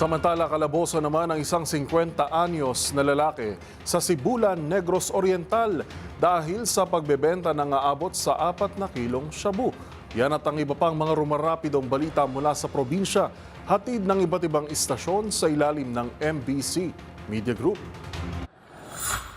Samantala, kalaboso naman ang isang 50 anyos na lalaki sa Sibulan, Negros Oriental dahil sa pagbebenta ng aabot sa 4 na kilong shabu. Yan at ang iba pang mga rumarapidong balita mula sa probinsya, hatid ng iba't ibang istasyon sa ilalim ng MBC Media Group.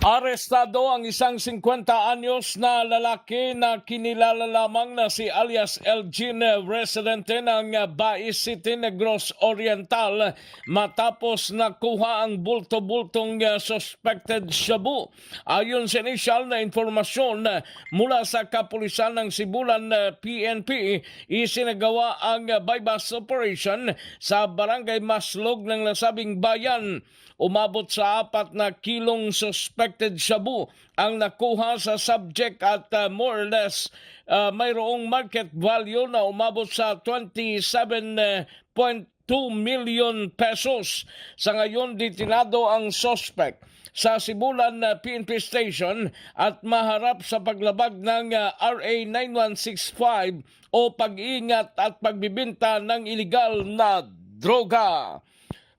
Arestado ang isang 50 anyos na lalaki na kinilala lamang na si alias Elgin, residente ng Bais City, Negros Oriental matapos nakuha ang bulto-bultong suspected shabu. Ayon sa initial na informasyon mula sa kapulisan ng Sibulan PNP, isinagawa ang bypass operation sa barangay Maslog ng nasabing bayan. Umabot sa apat na kilong suspected shabu ang nakuha sa subject at uh, more or less uh, mayroong market value na umabot sa 27.2 million pesos. Sa ngayon, ditinado ang suspect sa Sibulan uh, PNP Station at maharap sa paglabag ng uh, RA 9165 o pag-iingat at pagbibinta ng iligal na droga.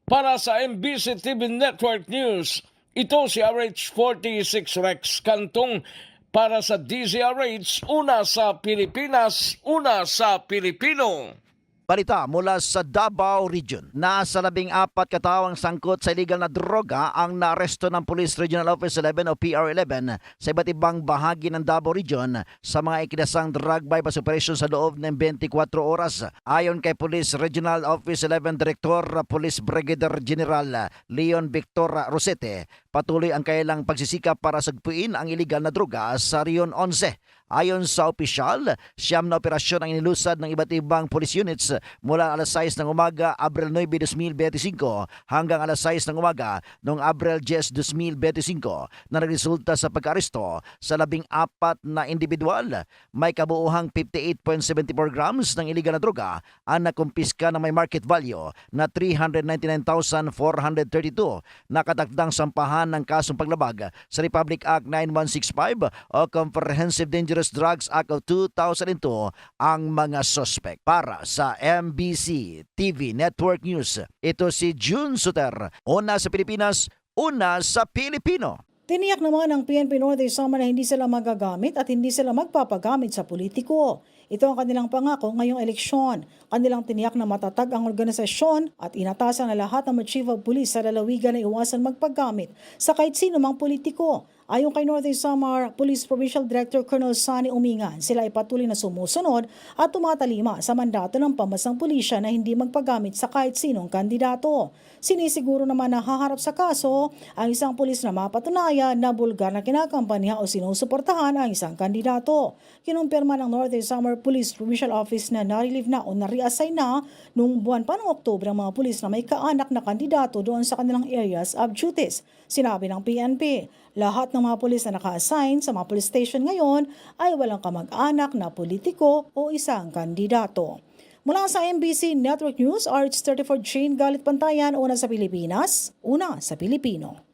Para sa MBC TV Network News, ito si RH46 Rex Kantong para sa DZRH, una sa Pilipinas, una sa Pilipino. Balita mula sa Davao Region. Nasa labing apat katawang sangkot sa illegal na droga ang naaresto ng Police Regional Office 11 o PR11 sa iba't ibang bahagi ng Davao Region sa mga ikinasang drug bypass operation sa loob ng 24 oras. Ayon kay Police Regional Office 11 Director Police Brigadier General Leon Victor Rosete, patuloy ang kailang pagsisikap para sagpuin ang illegal na droga sa Rion 11. Ayon sa opisyal, siyam na operasyon ang inilusad ng iba't ibang police units mula alas 6 ng umaga, Abril 9, 2025 hanggang alas 6 ng umaga noong Abril 10, 2025 na nagresulta sa pag-aresto sa labing apat na individual. May kabuuhang 58.74 grams ng iligal na droga ang nakumpiska na may market value na 399,432 nakatakdang sampahan ng kasong paglabag sa Republic Act 9165 o Comprehensive Dangerous Drugs Act of 2002 ang mga suspect. Para sa MBC TV Network News, ito si June Suter. Una sa Pilipinas, una sa Pilipino. Tiniyak naman ng PNP Norte Sama na hindi sila magagamit at hindi sila magpapagamit sa politiko. Ito ang kanilang pangako ngayong eleksyon. Kanilang tiniyak na matatag ang organisasyon at inatasan na lahat ng chief of police sa lalawigan na iwasan magpagamit sa kahit sino mang politiko. Ayon kay Northern Samar Police Provincial Director Colonel Sani Umingan, sila ay patuloy na sumusunod at tumatalima sa mandato ng pambasang pulisya na hindi magpagamit sa kahit sinong kandidato. Sinisiguro naman na haharap sa kaso ang isang pulis na mapatunayan na bulgar na kinakampanya o sinusuportahan ang isang kandidato. Kinumpirma ng Northern Samar Police Provincial Office na narilif na o na-reassign na noong buwan pa ng Oktobre ang mga pulis na may kaanak na kandidato doon sa kanilang areas of duties. Sinabi ng PNP, lahat ng mga pulis na naka-assign sa mga police station ngayon ay walang kamag-anak na politiko o isang kandidato. Mula sa MBC Network News, RH34 Jane Galit Pantayan, una sa Pilipinas, una sa Pilipino.